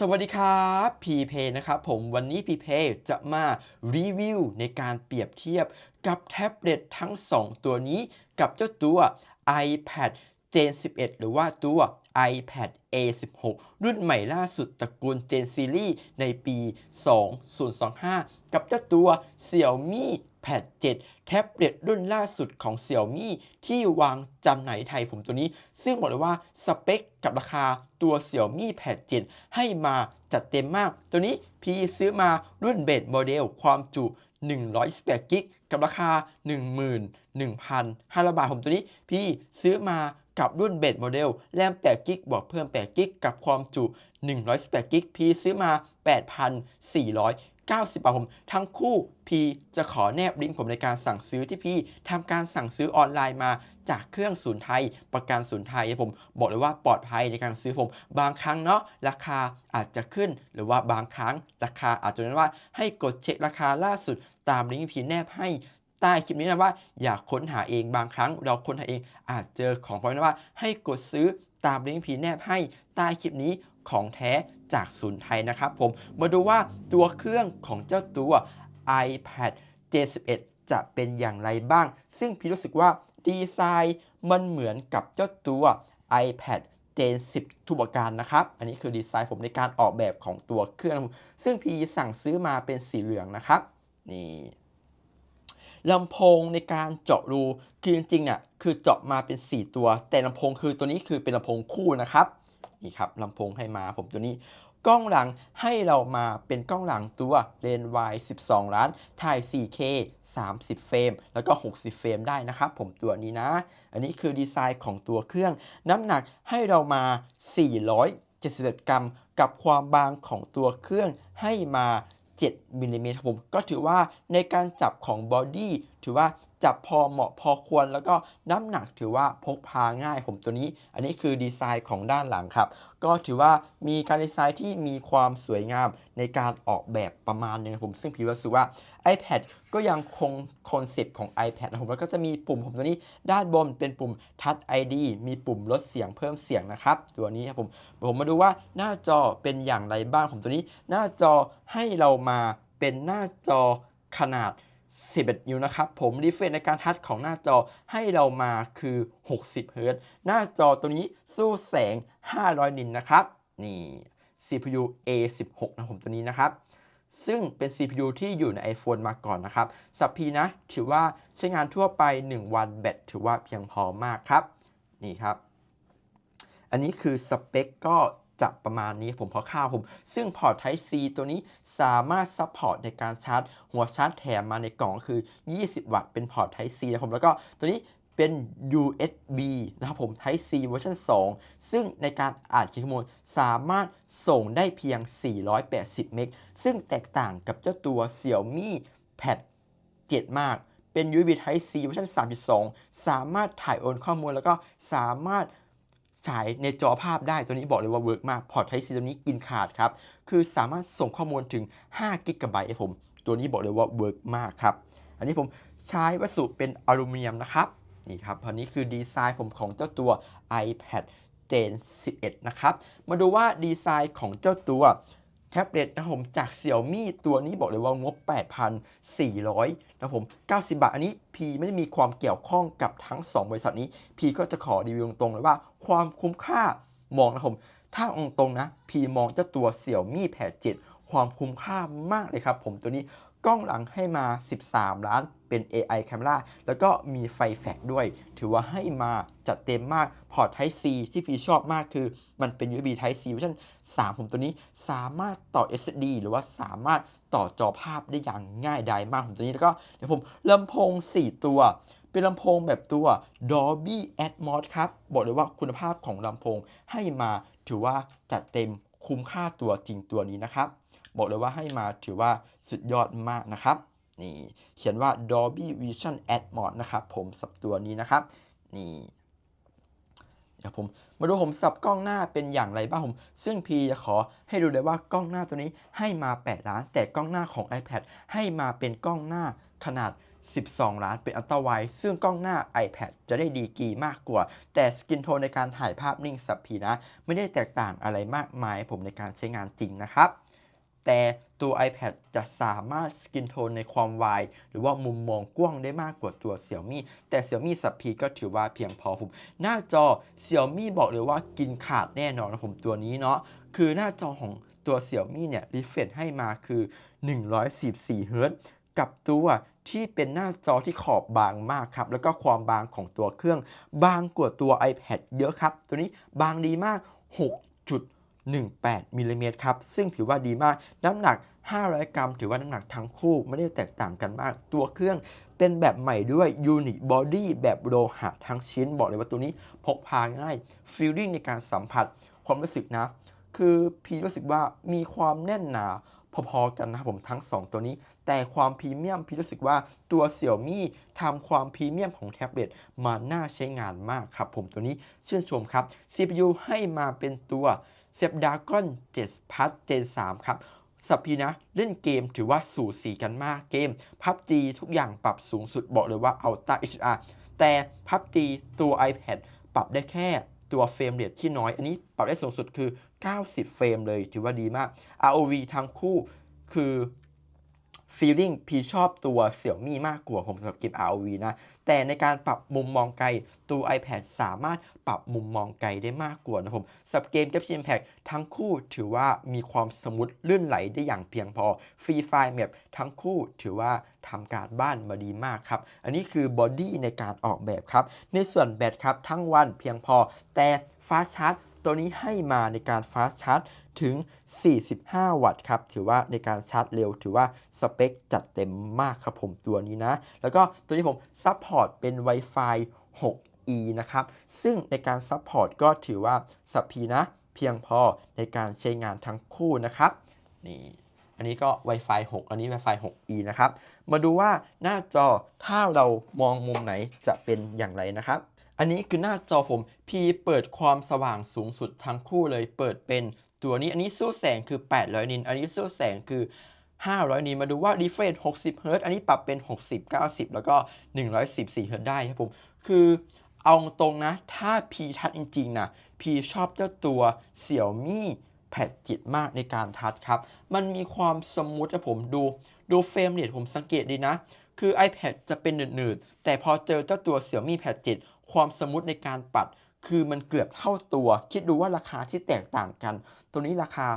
สวัสดีครับพีเพนะครับผมวันนี้พีเพจะมารีวิวในการเปรียบเทียบกับแท็บเล็ตทั้ง 2 ตัวนี้กับเจ้าตัว iPad Gen 11 หรือว่าตัว iPad A16 รุ่นใหม่ล่าสุดตระกูล Gen Series ในปี 2025 กับเจ้าตัว Xiaomi Pad 7 แท็บเล็ตรุ่นล่าสุดของ Xiaomi ที่วางจำหน่ายไทยผมตัวนี้ ซึ่งบอกเลยว่าสเปคกับราคาตัว Xiaomi Pad 7 ให้มาจัดเต็มมาก ตัวนี้พี่ซื้อมารุ่นเบสโมเดลความจุ118กิกกับราคา 11,500 บาทผมตัวนี้ พี่ซื้อมากับรุ่นเบสโมเดลแรม8กิกบวกเพิ่ม8กิกกับความจุ118กิกพี่ซื้อมา 8,400 90 บาทผม ทั้งคู่พีจะขอแนบลิงก์ผมในการสั่งซื้อที่พี่ทำการสั่งซื้อออนไลน์มาจากเครื่องศูนย์ไทย ประกันศูนย์ไทยผมบอกเลยว่าปลอดภัยในการซื้อผม บางครั้งเนาะราคาอาจจะขึ้น หรือว่าบางครั้งราคาอาจจะนั้นว่าให้กดเช็คราคาล่าสุด ตามลิงก์พีแนบให้ใต้คลิปนี้นะว่าอยากค้นหาเองบางครั้ง เราค้นหาเองอาจเจอของเพอยนะว่าให้กดซื้อ ตามลิงก์พีแนบให้ใต้คลิปนี้ของแท้จากศูนย์ไทยนะครับผม มาดูว่าตัวเครื่องของเจ้าตัว iPad J11 จะเป็นอย่างไรบ้าง ซึ่งพี่รู้สึกว่าดีไซน์มันเหมือนกับเจ้าตัว iPad Gen 10 ทุกประการนะครับ อันนี้คือดีไซน์ผมในการออกแบบของตัวเครื่อง ซึ่งพี่สั่งซื้อมาเป็นสีเหลืองนะครับ นี่ ลำโพงในการเจาะรูคือจริงๆอะคือเจาะมาเป็น 4 ตัว แต่ลำโพงคือตัวนี้คือเป็นลำโพงคู่นะครับนี่ครับลำโพงให้มาผมตัวนี้กล้องหลังให้เรามาเป็นกล้องหลังตัวเลนส์วาย12 ล้าน ถ่าย 4K 30 เฟรม แล้วก็ 60 เฟรมได้นะครับ ผมตัวนี้นะ อันนี้คือดีไซน์ของตัวเครื่อง น้ำหนักให้เรามา 471 กรัม กับความบางของตัวเครื่องให้มา 7มิลลิเมตรครับผมก็ถือว่าในการจับของบอดี้ถือว่า จับพอเหมาะพอควร แล้วก็น้ำหนักถือว่าพกพาง่ายผมตัวนี้ อันนี้คือดีไซน์ของด้านหลังครับ ก็ถือว่ามีการดีไซน์ที่มีความสวยงามในการออกแบบประมาณนึงผม ซึ่งพี่รู้สึกว่า iPad ก็ยังคงคอนเซปต์ของ iPad นะผมแล้วก็จะมีปุ่มผมตัวนี้ด้านบนเป็นปุ่ม Touch ID มีปุ่มลดเสียงเพิ่มเสียงนะครับ ตัวนี้ครับผมผมมาดูว่าหน้าจอเป็นอย่างไรบ้างผมตัวนี้ หน้าจอให้เรามาเป็นหน้าจอขนาด 11 นิ้วนะครับ ผมรีเฟรชในการทัชของหน้าจอให้เรามาคือ 60เฮิรตซ์หน้าจอตัวนี้สู้แสง 500 นินนะครับ นี่ CPU A16 นะผมตัวนี้นะครับ ซึ่งเป็น CPU ที่อยู่ใน iPhone มาก่อนนะครับ สับพีนะ ถือว่าใช้งานทั่วไป 1 วันแบตถือว่าเพียงพอมากครับ นี่ครับ อันนี้คือสเปคก็ จะประมาณนี้ผมพอข้าวผม ซึ่งพอร์ต Type C ตัวนี้สามารถซัพพอร์ตในการชาร์จ หัวชาร์จแถมมาในกล่องคือ 20 วัตต์เป็นพอร์ต Type C นะผมแล้วก็ตัวนี้เป็น USB นะครับผม Type C เวอร์ชัน2 ซึ่งในการอ่านคีย์ข้อมูลสามารถส่งได้เพียง 480 เมก ซึ่งแตกต่างกับเจ้าตัว Xiaomi Pad 7 มาก เป็น USB Type C เวอร์ชัน3.2 สามารถถ่ายโอนข้อมูลแล้วก็สามารถ ฉายในจอภาพได้ตัวนี้บอกเลยว่าเวิร์กมาก พอร์ต Type C ตัวนี้กินขาดครับ คือสามารถส่งข้อมูลถึง5กิกะไบต์ผม ตัวนี้บอกเลยว่าเวิร์กมากครับ อันนี้ผมใช้วัสดุเป็นอลูมิเนียมนะครับ นี่ครับอันนี้คือดีไซน์ผมของเจ้าตัว iPad Gen 11 นะครับ มาดูว่าดีไซน์ของเจ้าตัว แท็บเล็ตนะผมจากเซี่ยวมี่ตัวนี้บอกเลยว่างบ 8,400นะผม 90 บาท อันนี้พีไม่ได้มีความเกี่ยวข้องกับทั้ง 2 บริษัทนี้พีก็จะขอรีวิวตรงๆเลยว่าความคุ้มค่ามองนะผม ถ้าองตรงนะพีมองเจ้าตัว Xiaomi Pad 7ความคุ้มค่ามากเลยครับผมตัวนี้ กล้องหลังให้มา 13 ล้านเป็น AI Camera แล้วก็มีไฟแฟลชด้วย ถือว่าให้มาจัดเต็มมากพอร์ต Type C ที่พี่ชอบมากคือมันเป็น USB Type C เวอร์ชัน3 ผมตัวนี้สามารถต่อ SD หรือว่าสามารถต่อจอภาพได้อย่างง่ายดายมากผมตัวนี้แล้วก็เดี๋ยวผมลำโพง 4 ตัวเป็นลำโพงแบบตัว Dolby Atmos ครับ บอกเลยว่าคุณภาพของลำโพงให้มาถือว่าจัดเต็มคุ้มค่าตัวจริงตัวนี้นะครับ บอกเลยว่าให้มาถือว่าสุดยอดมากนะครับนี่เขียนว่า Dolby Vision Atmos นะครับผมสับตัวนี้นะครับนี่เดี๋ยวผมมาดูผมสับกล้องหน้าเป็นอย่างไรบ้างผม ซึ่งพีจะขอให้ดูเลยว่ากล้องหน้าตัวนี้ให้มา 8 ล้าน แต่กล้องหน้าของ iPad ให้มาเป็นกล้องหน้าขนาด 12 ล้านเป็นอัลตร้าไวซึ่งกล้องหน้า iPad จะได้ดีกีมากกว่า แต่สกินโทนในการถ่ายภาพนิ่งสับพีนะ ไม่ได้แตกต่างอะไรมากมายผมในการใช้งานจริงนะครับ แต่ตัว iPad จะสามารถสกินโทนในความวาย หรือว่ามุมมองกว้างได้มากกว่าตัว Xiaomi แต่ Xiaomi สับพีก็ถือว่าเพียงพอผมหน้าจอ Xiaomi บอกเลยว่ากินขาดแน่นอนนะผมตัวนี้เนาะคือหน้าจอของตัว Xiaomi เนี่ย refresh ให้มาคือ 144 Hz กับตัวที่เป็นหน้าจอที่ขอบบางมากครับ แล้วก็ความบางของตัวเครื่อง บางกว่าตัว iPad เยอะครับ ตัวนี้บางดีมาก 18มิลลิเมตรครับ ซึ่งถือว่าดีมาก น้ำหนัก 500 กรัม ถือว่าน้ำหนักทั้งคู่ไม่ได้แตกต่างกันมาก ตัวเครื่องเป็นแบบใหม่ด้วย Unit Body แบบโลหะทั้งชิ้น บอกเลยว่าตัวนี้พกพาง่าย Feeling ในการสัมผัสความรู้สึกนะ คือพีรู้สึกว่ามีความแน่นหนาพอๆกันนะครับผมทั้ง 2 ตัวนี้ แต่ความพรีเมียมพี่รู้สึกว่าตัว Xiaomi ทำความพรีเมียมของแท็บเล็ตมาน่าใช้งานมากครับผมตัวนี้ชื่นชมครับ CPU ให้มาเป็นตัว Snapdragon 7 Plus Gen 3ครับสับพีนะเล่นเกมถือว่าสูสีกันมากเกมพับจีทุกอย่างปรับสูงสุดบอกเลยว่า Ultra HDR แต่พับจีตัว iPad ปรับได้แค่ตัวเฟรมเรทที่น้อย อันนี้ปรับได้สูงสุดคือ 90 เฟรมเลยถือว่าดีมาก ROV ทั้งคู่คือ feeling พี่ชอบตัว Xiaomi มากกว่าผมสำหรับเกม ROV นะ แต่ในการปรับมุมมองไกล ตัว iPad สามารถปรับมุมมองไกลได้มากกว่านะผมสำหรับเกม Genshin Impact ทั้งคู่ถือว่ามีความสมูทลื่นไหลได้อย่างเพียงพอ Free Fire Map ทั้งคู่ถือว่าทำการบ้านมาดีมากครับ อันนี้คือบอดี้ในการออกแบบครับ ในส่วนแบตครับทั้งวันเพียงพอแต่ฟาชาร์จ ตัวนี้ให้มาในการฟาสชาร์จถึง 45 วัตต์ครับ ถือว่าในการชาร์จเร็ว ถือว่าสเปคจัดเต็มมากครับผมตัวนี้นะ แล้วก็ตัวนี้ผมซัพพอร์ตเป็น Wi-Fi 6E นะครับ ซึ่งในการซัพพอร์ตก็ถือว่าสัพพีนะ เพียงพอในการใช้งานทั้งคู่นะครับ นี่ อันนี้ก็ Wi-Fi 6 อันนี้ Wi-Fi 6E นะครับ มาดูว่าหน้าจอถ้าเรามองมุมไหนจะเป็นอย่างไรนะครับ อันนี้คือหน้าจอผมพีเปิดความสว่างสูงสุดทั้งคู่เลยเปิดเป็นตัวนี้อันนี้สู้แสงคือ 800 นิน อันนี้สู้แสงคือ 500 นินมาดูว่า refresh 60 Hz อันนี้ปรับเป็น 60 90 แล้วก็ 114 Hz ได้ครับผม คือเอาตรงนะ ถ้าพีทัดจริงๆนะพีชอบเจ้าตัว Xiaomi แพดจิตมากในการทัดครับ มันมีความสมูทนะผมดูดูเฟรมเรทผมสังเกตดีนะ คือ iPad จะเป็นหนืดๆแต่พอเจอเจ้าตัว Xiaomi Pad 7 ความสมูทในการปัด คือมันเกือบเท่าตัว คิดดูว่าราคาที่แตกต่างกัน ตัวนี้ราคา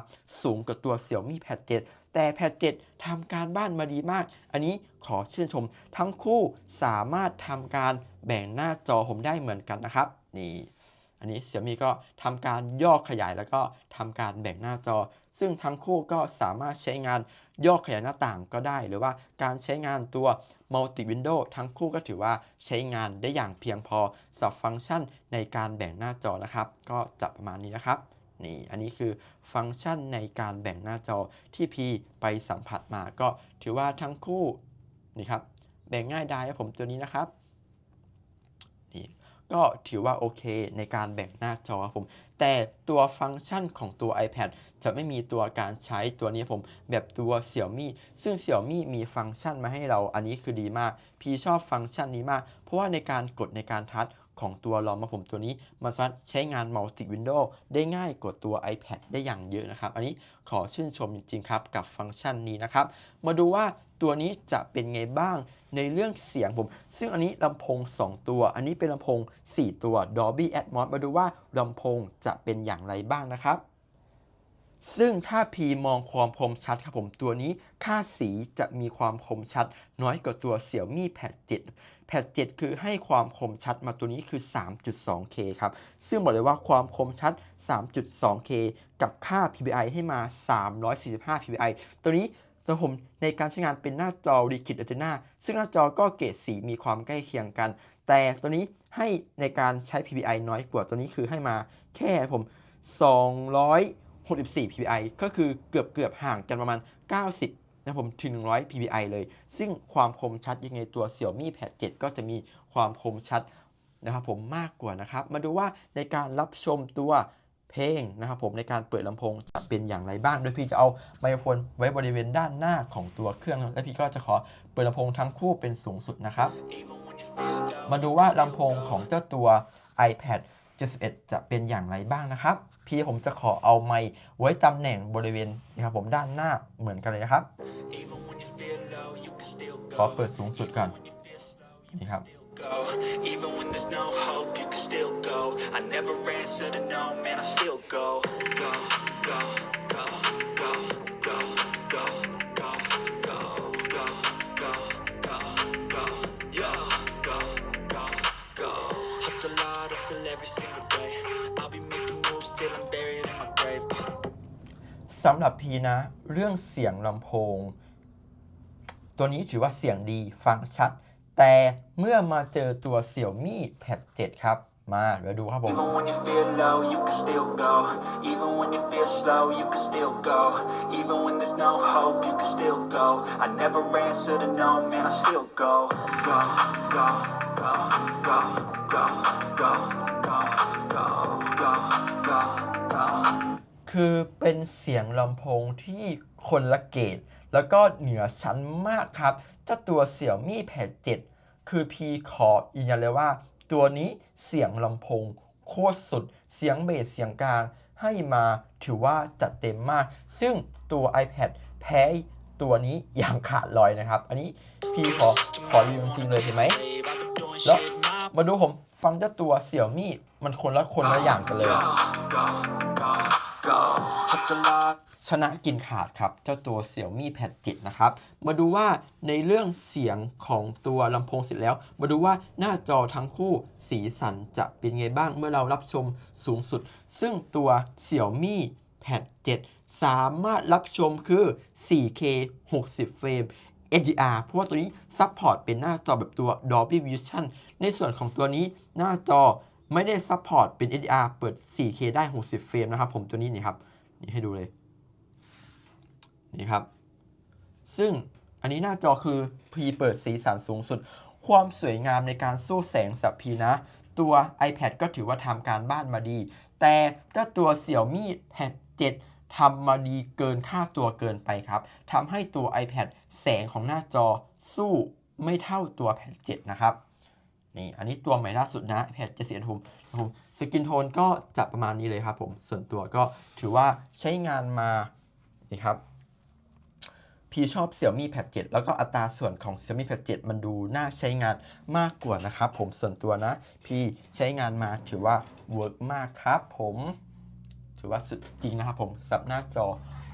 สูงกว่าตัว Xiaomi Pad 7แต่ Pad 7ทำการบ้านมาดีมาก อันนี้ขอชื่นชม ทั้งคู่สามารถทำการแบ่งหน้าจอผมได้เหมือนกันนะครับ นี่ อันนี้ Xiaomi ก็ทำการย่อขยายแล้วก็ทำการแบ่งหน้าจอ ซึ่งทั้งคู่ก็สามารถใช้งานย่อขยายหน้าต่างก็ได้ หรือว่าการใช้งานตัว Multi Window ทั้งคู่ก็ถือว่าใช้งานได้อย่างเพียงพอสำหรับฟังก์ชันในการแบ่งหน้าจอนะครับ ก็จะประมาณนี้นะครับนี่อันนี้คือฟังก์ชันในการแบ่งหน้าจอที่พีไปสัมผัสมาก็ถือว่าทั้งคู่นี่ครับแบ่งง่ายได้ครับผมตัวนี้นะครับ ก็ถือว่าโอเคในการแบ่งหน้าจอครับผม แต่ตัวฟังก์ชันของตัว iPad จะไม่มีตัวการใช้ตัวนี้ผม แบบตัว Xiaomi ซึ่ง Xiaomi มีฟังก์ชันมาให้เราอันนี้คือดีมาก พี่ชอบฟังก์ชันนี้มาก เพราะว่าในการกดในการทัช ของตัวรอมาผมตัวนี้มันสามารถใช้งาน Multi Window ได้ง่ายกว่าตัว iPad ได้อย่างเยอะนะครับ อันนี้ขอชื่นชมจริงๆครับ กับฟังก์ชันนี้นะครับ มาดูว่าตัวนี้จะเป็นไงบ้างในเรื่องเสียงผม ซึ่งอันนี้ลำโพง 2 ตัว อันนี้เป็นลำโพง 4 ตัว Dolby Atmos มาดูว่าลำโพงจะเป็นอย่างไรบ้างนะครับซึ่งถ้าพีมองความคมชัดครับผมตัวนี้ ค่าสีจะมีความคมชัด น้อยกว่าตัว Xiaomi Pad 7คือให้ความคมชัดมาตัวนี้คือ 3.2K ครับ ซึ่งบอกเลยว่าความคมชัด 3.2K กับค่า PPI ให้มา 345 PPI ตัวนี้ตัวผมในการใช้งานเป็นหน้าจอ Liquid Retina ซึ่งหน้าจอก็เกรดสีมีความใกล้เคียงกัน แต่ตัวนี้ให้ในการใช้ PPI น้อยกว่าตัวนี้คือให้มาแค่ผม 264 PPI ก็คือเกือบเกือบห่างกันประมาณ 90 นะผมถึง100 PPI เลย ซึ่งความคมชัดยังไงตัว Xiaomi Pad 7 ก็จะมีความคมชัดนะครับผมมากกว่านะครับ มาดูว่าในการรับชมตัวเพลงนะครับผมในการเปิดลำโพงจะเป็นอย่างไรบ้าง โดยพี่จะเอาไมโครโฟนไว้บริเวณด้านหน้าของตัวเครื่อง และพี่ก็จะขอเปิดลำโพงทั้งคู่เป็นสูงสุดนะครับ มาดูว่าลำโพงของเจ้าตัว iPad 71 จะเป็นอย่างไรบ้างนะครับพี่ผมจะขอเอาไม้ไว้ตำแหน่งบริเวณนะครับผมด้านหน้าเหมือนกันเลยนะครับ ขอเปิดสูงสุดก่อนนี่ครับ Even when there's no hope, you can still go. I never answer to no, man, I still go, go, go, สำหรับพีนะ เรื่องเสียงลำโพง ตัวนี้ถือว่าเสียงดีฟังชัด แต่เมื่อมาเจอตัว Xiaomi Pad 7ครับ มาเดี๋ยวดูครับผม Even when you feel low, you can still go. Even when you feel slow, you can still go. Even when there's no hope, you can still go. I never answer to no, man, I still go. Go, go, go, go, go, go, คือเป็นเสียงลำโพงที่คนละเกต แล้วก็เหนือชั้นมากครับเจ้าตัว Xiaomi Pad 7คือพีขอยืนยันเลยว่า ตัวนี้เสียงลำโพงโคตรสุด เสียงเบสเสียงกลางให้มาถือว่าจัดเต็มมาก ซึ่งตัว iPad แพ้ตัวนี้อย่างขาดลอยนะครับ อันนี้พีขอขอรีวิวจริงเลยเห็นไหม แล้วมาดูผมฟังเจ้าตัว Xiaomi มั นคนละคนละอย่างกันเลย Go, go, go. Hustle hard. ชนะกินขาดครับ เจ้าตัว Xiaomi Pad 7นะครับ มาดูว่าในเรื่องเสียงของตัวลำโพงเสร็จแล้ว มาดูว่าหน้าจอทั้งคู่สีสันจะเป็นไงบ้างเมื่อเรารับชมสูงสุด ซึ่งตัว Xiaomi Pad 7สามารถรับชมคือ 4K 60 เฟรม HDR เพราะว่าตัวนี้ซัพพอร์ตเป็นหน้าจอแบบตัว Dolby Vision ในส่วนของตัวนี้หน้าจอ ไม่ได้ซัพพอร์ตเป็น HDR เปิด 4K ได้ 60 เฟรมนะครับผมตัวนี้นี่ครับ นี่ให้ดูเลย นี่ครับ ซึ่งอันนี้หน้าจอคือพีเปิดสีสันสูงสุด ความสวยงามในการสู้แสงสับพีนะ ตัว iPad ก็ถือว่าทำการบ้านมาดี แต่เจ้าตัว Xiaomi Pad 7ทำมาดีเกินค่าตัวเกินไปครับทำให้ตัว iPad แสงของหน้าจอสู้ไม่เท่าตัว Pad 7นะครับ นี่อันนี้ตัวใหม่ล่าสุดนะ iPad 7 4ผมผมสกินโทนก็จะประมาณนี้เลยครับผมส่วนตัวก็ถือว่าใช้งานมานี่ครับพี่ชอบ Xiaomi Pad 7แล้วก็อัตราส่วนของ Xiaomi Pad 7มันดูน่าใช้งานมากกว่านะครับผมส่วนตัวนะ พี่ใช้งานมาถือว่าเวิร์กมากครับผมถือว่าสุดจริงนะครับผมสับหน้าจอ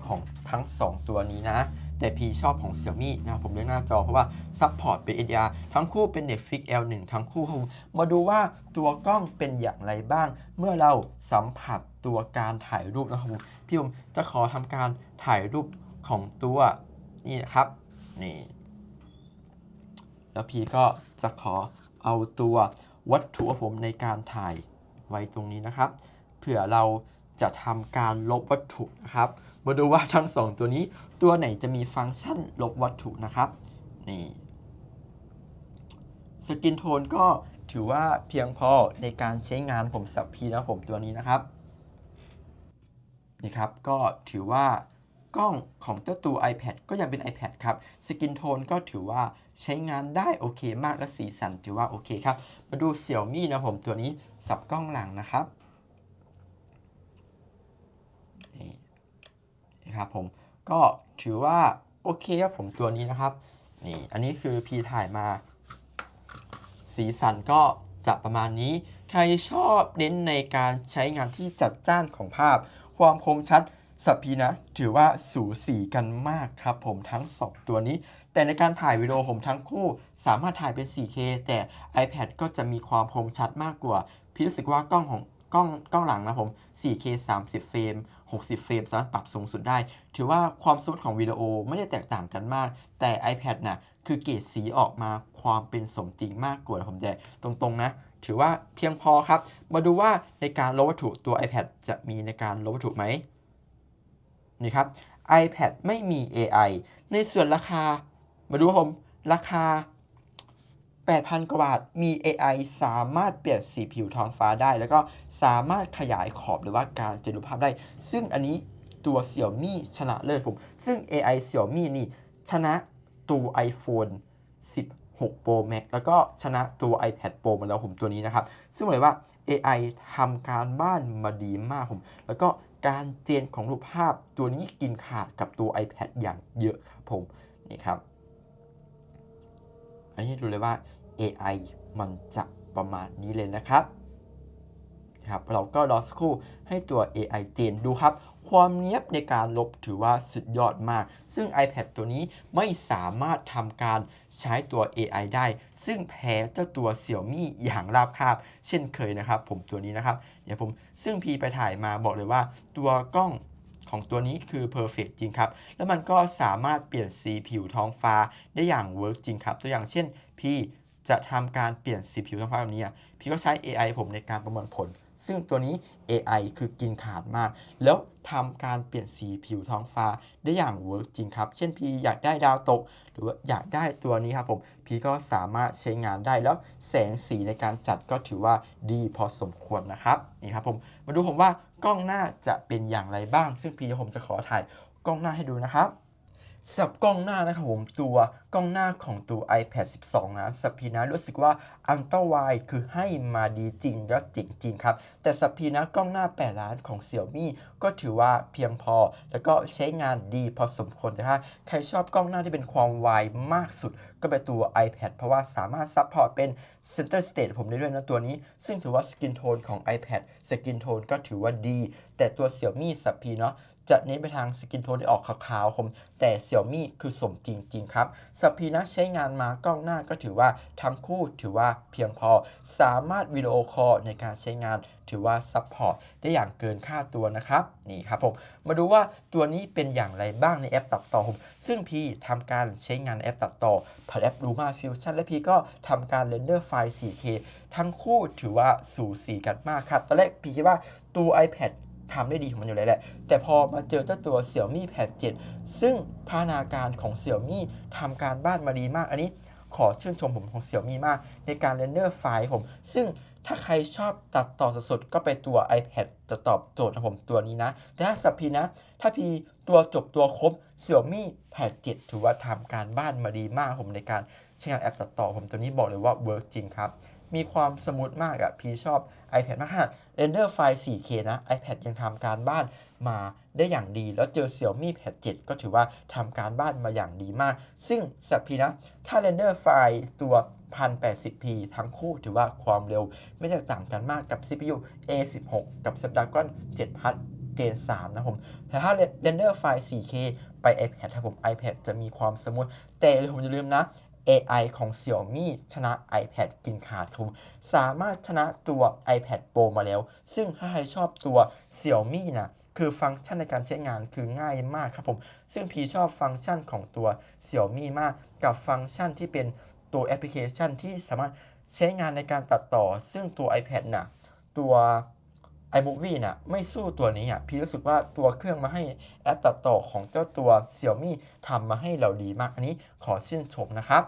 ของทั้ง 2 ตัวนี้นะ แต่พีชอบของ Xiaomi นะครับผมเลือกหน้าจอเพราะว่าซัพพอร์ตเป็น HDR ทั้งคู่เป็น Netflix L1 ทั้งคู่ครับมาดูว่าตัวกล้องเป็นอย่างไรบ้าง เมื่อเราสัมผัสตัวการถ่ายรูปนะครับผมพี่ผมจะขอทำการถ่ายรูปของตัวนี่ครับนี่แล้วพีก็จะขอเอาตัววัตถุผมในการถ่ายไว้ตรงนี้นะครับ เผื่อเราจะทำการลบวัตถุนะครับ มาดูว่าทั้งสองตัวนี้ตัวไหนจะมีฟังก์ชันลบวัตถุนะครับนี่สกินโทนก็ถือว่าเพียงพอในการใช้งานผมสับพีนะผมตัวนี้นะครับนี่ครับก็ถือว่ากล้องของเจ้าตัว iPad ก็ยังเป็น iPad ครับสกินโทนก็ถือว่าใช้งานได้โอเคมากและสีสันถือว่าโอเคครับ มาดู Xiaomi นะผมตัวนี้สับกล้องหลังนะครับ นี่ นะครับผมก็ถือว่าโอเคครับผมตัวนี้นะครับนี่อันนี้คือพีถ่ายมา สีสันก็จะประมาณนี้ ใครชอบเน้นในการใช้งานที่จัดจ้านของภาพ ความคมชัดสับพีนะ ถือว่าสูสีกันมากครับผมทั้ง2ตัวนี้ แต่ในการถ่ายวิดีโอผมทั้งคู่สามารถถ่ายเป็น 4K แต่ iPad ก็จะมีความคมชัดมากกว่า พี่รู้สึกว่ากล้องของกล้องกล้องหลังนะผม 4K 30 เฟรม 60 เฟรมสามารถปรับสูงสุดได้ ถือว่าความสมูทของวิดีโอไม่ได้แตกต่างกันมาก แต่ iPad น่ะคือเกรดสีออกมาความเป็นสมจริงมากกว่าผมแต่ตรงๆนะ ถือว่าเพียงพอครับ มาดูว่าในการลบวัตถุตัว iPad จะมีในการลบวัตถุไหมนี่ครับ iPad ไม่มี AI ในส่วนราคา มาดูผมราคา 8,000 กว่าบาท มี AI สามารถเปลี่ยนสีผิวท้องฟ้าได้ แล้วก็สามารถขยายขอบหรือว่าการเจนรูปภาพได้ ซึ่งอันนี้ตัว Xiaomi ชนะเลิศผม ซึ่ง AI Xiaomi นี่ ชนะตัว iPhone 16 Pro Max แล้วก็ชนะตัว iPad Pro มาแล้วผมตัวนี้นะครับ ซึ่งบอกเลยว่า AI ทำการบ้านมาดีมากผม แล้วก็การเจนของรูปภาพตัวนี้กินขาดกับตัว iPad อย่างเยอะครับผม นี่ครับ อันนี้ดูเลยว่า AI มันจะประมาณนี้เลยนะครับครับเราก็รอสักครู่ให้ตัว AI เจนดูครับ ความเนียบในการลบถือว่าสุดยอดมาก ซึ่ง iPad ตัวนี้ไม่สามารถทำการใช้ตัว AI ได้ ซึ่งแพ้เจ้าตัว Xiaomi อย่างราบคาบ เช่นเคยนะครับ ผมตัวนี้นะครับ เดี๋ยวผมซึ่งพีไปถ่ายมาบอกเลยว่า ตัวกล้อง ของตัวนี้คือ perfect จริงครับ แล้วมันก็สามารถเปลี่ยนสีผิวท้องฟ้าได้อย่างเวิร์กจริงครับ ตัวอย่างเช่นพี่จะทำการเปลี่ยนสีผิวท้องฟ้าแบบนี้อะพี่ก็ใช้ AI ผมในการประเมินผล ซึ่งตัวนี้ AI คือกินขาดมาก แล้วทำการเปลี่ยนสีผิวท้องฟ้าได้อย่างเวิร์กจริงครับ เช่นพีอยากได้ดาวตก หรือว่าอยากได้ตัวนี้ครับผมพีก็สามารถใช้งานได้แล้วแสงสีในการจัดก็ถือว่าดีพอสมควรนะครับนี่ครับผมมาดูผมว่ากล้องหน้าจะเป็นอย่างไรบ้าง ซึ่งพีผมจะขอถ่ายกล้องหน้าให้ดูนะครับ สำหรับกล้องหน้านะครับผมตัวกล้องหน้าของตัว iPad 12 นะสับพีนะรู้สึกว่าอันต a ไวคือให้มาดีจริงและจริงจริงครับ แต่สับพีนะกล้องหน้า 8 ล้านของ Xiaomi ก็ถือว่าเพียงพอ แล้วก็ใช้งานดีพอสมควรนะฮะใครชอบกล้องหน้าที่เป็นความไวมากสุด ก็เป็นตัว iPad เพราะว่าสามารถซัพพอร์ตเป็น Center Stage ผมได้ด้วยนะตัวนี้ ซึ่งถือว่าสกินโทนของ iPad สกินโทนก็ถือว่าดี แต่ตัว Xiaomi สับพีเนาะจะเน้นไปทางสกินโทนที่ออกขาวๆคม แต่ Xiaomi คือสมจริง ๆ ครับสัพพีนะใช้งานมากล้องหน้าก็ถือว่าทั้งคู่ถือว่าเพียงพอ สามารถวิดีโอคอลในการใช้งานถือว่าซัพพอร์ตได้อย่างเกินค่าตัวนะครับนี่ครับผมมาดูว่าตัวนี้เป็นอย่างไรบ้างในแอปตัดต่อผมซึ่งพี่ทำการใช้งานแอปตัดต่อผ่านแอป Luma Fusion และพีก็ทำการเรนเดอร์ไฟล์ 4K ทั้งคู่ถือว่าสูสีกันมากครับ ตอนแรกพีคิดว่าตัว iPad ทำได้ดีของมันอยู่แล้วแหละ แต่พอมาเจอเจ้าตัว Xiaomi Pad 7 ซึ่งพัฒนาการของ Xiaomi ทำการบ้านมาดีมาก อันนี้ขอชื่นชมผมของ Xiaomi มาก ในการเรนเดอร์ไฟล์ผม ซึ่งถ้าใครชอบตัดต่อสดๆก็ไปตัว iPad จะตอบโจทย์ของผมตัวนี้นะ แต่ถ้าสับพีนะ ถ้าพีตัวจบตัวครบ Xiaomi Pad 7 ถือว่าทำการบ้านมาดีมากผมในการใช้งานแอปตัดต่อผมตัวนี้บอกเลยว่าเวิร์กจริงครับ มีความสมูทมากอะพี่ชอบ iPad มากขนาดเรนเดอร์ไฟล์ 4K นะ iPad ยังทำการบ้านมาได้อย่างดี แล้วเจอ Xiaomi Pad 7 ก็ถือว่าทำการบ้านมาอย่างดีมาก ซึ่งสับพีนะ ถ้าเรนเดอร์ไฟล์ตัว 1080p ทั้งคู่ถือว่าความเร็วไม่แตกต่างกันมากกับ CPU A16 กับ Snapdragon 7 Plus Gen 3นะผมแต่ถ้าเรนเดอร์ไฟล์ 4K ไป iPad ถ้าผม iPad จะมีความสมูทแต่ผมอย่าลืมนะ AI ของ Xiaomi ชนะ iPad กินขาดครับผมสามารถชนะตัว iPad Pro มาแล้ว ซึ่งถ้าใครชอบตัว Xiaomi นะคือฟังก์ชันในการใช้งานคือง่ายมากครับผม ซึ่งพีชอบฟังก์ชันของตัว Xiaomi มากกับฟังก์ชันที่เป็นตัวแอปพลิเคชันที่สามารถใช้งานในการตัดต่อ ซึ่งตัว iPad น่ะตัว iMovie น่ะไม่สู้ตัวนี้อะพี่รู้สึกว่าตัวเครื่องมาให้แอปตัดต่อของเจ้าตัว Xiaomi ทำมาให้เราดีมาก อันนี้ขอชื่นชมนะครับ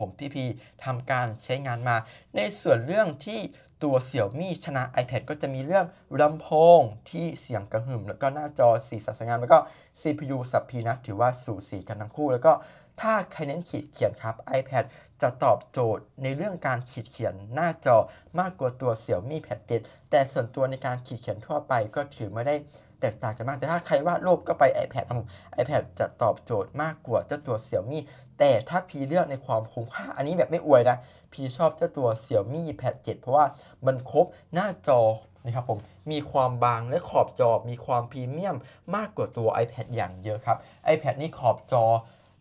ผมพี่พีทำการใช้งานมา ในส่วนเรื่องที่ตัว Xiaomi ชนะ iPad ก็จะมีเรื่องลำโพงที่เสียงกระหึ่ม แล้วก็หน้าจอสีสันสวยงามแล้วก็ CPU สับพีนะถือว่าสูสีกันทั้งคู่ แล้วก็ ถ้าใครเน้นขีดเขียนครับ iPad จะตอบโจทย์ในเรื่องการขีดเขียนหน้าจอมากกว่าตัว Xiaomi Pad 7แต่ส่วนตัวในการขีดเขียนทั่วไปก็ถือไม่ได้แตกต่างกันมาก แต่ถ้าใครวาดรูปก็ไป iPad ครับ iPad จะตอบโจทย์มากกว่าเจ้าตัว Xiaomi แต่ถ้าพีเลือกในความคุ้มค่า อันนี้แบบไม่อวยนะ พีชอบเจ้าตัว Xiaomi Pad 7 เพราะว่ามันครบหน้าจอนะครับผมมีความบางและขอบจอมีความพรีเมียมมากกว่าตัว iPad อย่างเยอะครับ iPad นี่ขอบจอ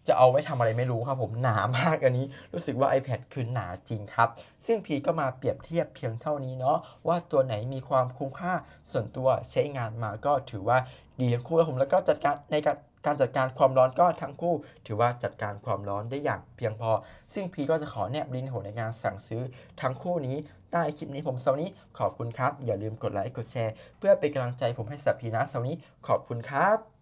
จะเอาไว้ทำอะไรไม่รู้ครับผมหนามากอันนี้ รู้สึกว่า iPad คือหนาจริงครับ ซึ่งพีก็มาเปรียบเทียบเพียงเท่านี้เนาะว่าตัวไหนมีความคุ้มค่าส่วนตัวใช้งานมาก็ถือว่าดีทั้งคู่แล้วผมแล้วก็จัดการในการการจัดการความร้อนก็ทั้งคู่ ถือว่าจัดการความร้อนได้อย่างเพียงพอ ซึ่งพีก็จะขอแนบลิงก์โหในการสั่งซื้อทั้งคู่นี้ใต้คลิปนี้ผมเซานี้ขอบคุณครับ อย่าลืมกดไลค์กดแชร์ เพื่อเป็นกำลังใจผมให้สับพีนะเซานี้ขอบคุณครับ